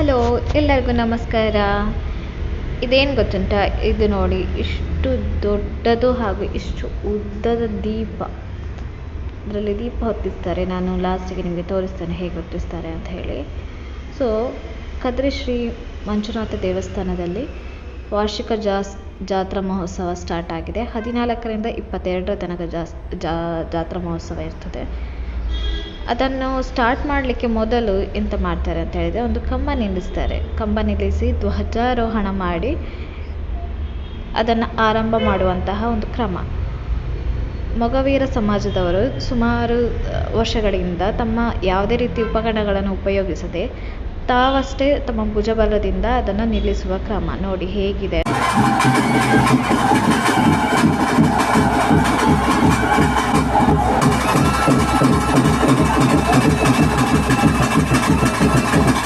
Hello, ಎಲ್ಲರಿಗೂ ನಮಸ್ಕಾರ. ಇದೇನು ಗೊತ್ತುಂಟ? ಇದು ನೋಡಿ, ಇಷ್ಟು ದೊಡ್ಡದು ಹಾಗೂ ಇಷ್ಟು ಉದ್ದದ ದೀಪ. ಅದರಲ್ಲಿ ದೀಪ ಹೊತ್ತಿಸ್ತಾರೆ. ನಾನು ಲಾಸ್ಟಿಗೆ ನಿಮಗೆ ತೋರಿಸ್ತೇನೆ ಹೇಗೆ ಹೊತ್ತಿಸ್ತಾರೆ ಅಂತ ಹೇಳಿ. ಸೊ ಕದ್ರಿ ಶ್ರೀ ಮಂಜುನಾಥ ದೇವಸ್ಥಾನದಲ್ಲಿ ವಾರ್ಷಿಕ ಜಾಸ್, ಜಾತ್ರಾ ಮಹೋತ್ಸವ ಸ್ಟಾರ್ಟ್ ಆಗಿದೆ. ಹದಿನಾಲ್ಕರಿಂದ ಇಪ್ಪತ್ತೆರಡರ ತನಕ ಜಾಸ್ ಜಾತ್ರಾ ಮಹೋತ್ಸವ ಇರ್ತದೆ. ಅದನ್ನು ಸ್ಟಾರ್ಟ್ ಮಾಡಲಿಕ್ಕೆ ಮೊದಲು ಎಂತ ಮಾಡ್ತಾರೆ ಅಂತ ಹೇಳಿದರೆ ಒಂದು ಕಂಬ ನಿಲ್ಲಿಸ್ತಾರೆ. ಕಂಬ ನಿಲ್ಲಿಸಿ ಧ್ವಜಾರೋಹಣ ಮಾಡಿ ಅದನ್ನು ಆರಂಭ ಮಾಡುವಂತಹ ಒಂದು ಕ್ರಮ. ಮೊಗವೀರ ಸಮಾಜದವರು ಸುಮಾರು ವರ್ಷಗಳಿಂದ ತಮ್ಮ ಯಾವುದೇ ರೀತಿ ಉಪಕರಣಗಳನ್ನು ಉಪಯೋಗಿಸದೆ ತಾವಷ್ಟೇ ತಮ್ಮ ಭುಜಬಲದಿಂದ ಅದನ್ನು ನಿಲ್ಲಿಸುವ ಕ್ರಮ. ನೋಡಿ ಹೇಗಿದೆ.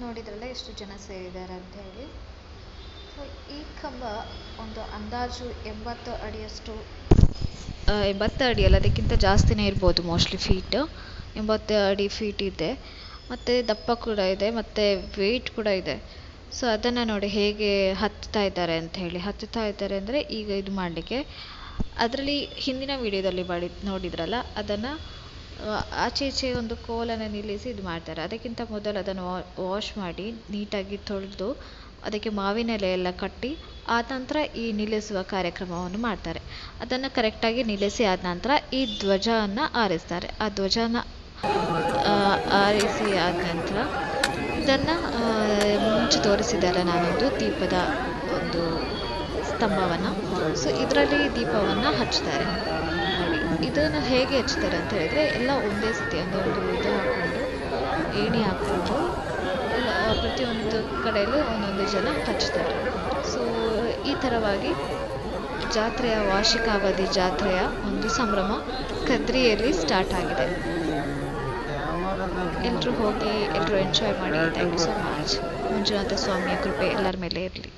ನೋಡಿದ್ರಲ್ಲ ಎಷ್ಟು ಜನ ಸೇರಿದ್ದಾರೆ ಅಂತ ಹೇಳಿ. ಈ ಕಂಬ ಒಂದು ಅಂದಾಜು ಎಂಬತ್ತು ಅಡಿಯಷ್ಟು. ಎಂಬತ್ತು ಅಡಿ ಅಲ್ಲ, ಅದಕ್ಕಿಂತ ಜಾಸ್ತಿನೇ ಇರ್ಬೋದು ಮೋಸ್ಟ್ಲಿ ಫೀಟ್. ಎಂಬತ್ತು ಅಡಿ ಫೀಟ್ ಇದೆ. ಮತ್ತು ದಪ್ಪ ಕೂಡ ಇದೆ, ಮತ್ತು ವೆಯ್ಟ್ ಕೂಡ ಇದೆ. ಸೊ ಅದನ್ನು ನೋಡಿ ಹೇಗೆ ಹತ್ತುತ್ತಾ ಇದ್ದಾರೆ ಅಂತ ಹೇಳಿ. ಹತ್ತುತ್ತಾ ಇದ್ದಾರೆ ಅಂದರೆ ಈಗ ಇದು ಮಾಡಲಿಕ್ಕೆ. ಅದರಲ್ಲಿ ಹಿಂದಿನ ವಿಡಿಯೋದಲ್ಲಿ ಮಾಡಿ, ನೋಡಿದ್ರಲ್ಲ, ಅದನ್ನು ಆಚೆ ಈಚೆ ಒಂದು ಕೋಲನ್ನು ನಿಲ್ಲಿಸಿ ಇದು ಮಾಡ್ತಾರೆ. ಅದಕ್ಕಿಂತ ಮೊದಲು ಅದನ್ನು ವಾಶ್ ಮಾಡಿ ನೀಟಾಗಿ ತೊಳೆದು ಅದಕ್ಕೆ ಮಾವಿನ ಎಲೆ ಎಲ್ಲ ಕಟ್ಟಿ ಆ ನಂತರ ಈ ನಿಲ್ಲಿಸುವ ಕಾರ್ಯಕ್ರಮವನ್ನು ಮಾಡ್ತಾರೆ. ಅದನ್ನು ಕರೆಕ್ಟಾಗಿ ನಿಲ್ಲಿಸಿ ಆದ ನಂತರ ಈ ಧ್ವಜವನ್ನು ಆರಿಸ್ತಾರೆ. ಆ ಧ್ವಜನ ಆರಿಸಿ ಆದ ನಂತರ ಇದನ್ನು ಮುಂಚೆ ತೋರಿಸಿದ್ದಾರೆ ನಾನೊಂದು ದೀಪದ ಒಂದು ಸ್ತಂಭವನ್ನು. ಸೊ ಇದರಲ್ಲಿ ದೀಪವನ್ನು ಹಚ್ತಾರೆ ಇದನ್ನು ಹೇಗೆ ಹಚ್ತಾರೆ ಅಂತ ಹೇಳಿದರೆ ಎಲ್ಲ ಒಂದೇ ಸತಿ ಒಂದು ಇದು ಹಾಕ್ಕೊಂಡು ಏಣಿ ಹಾಕ್ಕೊಂಡು ಪ್ರತಿಯೊಂದು ಕಡೆಯಲ್ಲೂ ಒಂದೊಂದು ಜನ ಹಚ್ತಾರೆ. ಸೊ ಈ ಥರವಾಗಿ ಜಾತ್ರೆಯ ವಾರ್ಷಿಕ ಅವಧಿ ಜಾತ್ರೆಯ ಒಂದು ಸಂಭ್ರಮ ಕದ್ರಿಯಲ್ಲಿ ಸ್ಟಾರ್ಟ್ ಆಗಿದೆ. ಎಲ್ಲರೂ ಹೋಗಿ ಎಲ್ಲರೂ ಎಂಜಾಯ್ ಮಾಡಿ. Thank you so much Manjunatha ಸ್ವಾಮಿಯ ಕೃಪೆ ಎಲ್ಲರ ಮೇಲೆ ಇರಲಿ.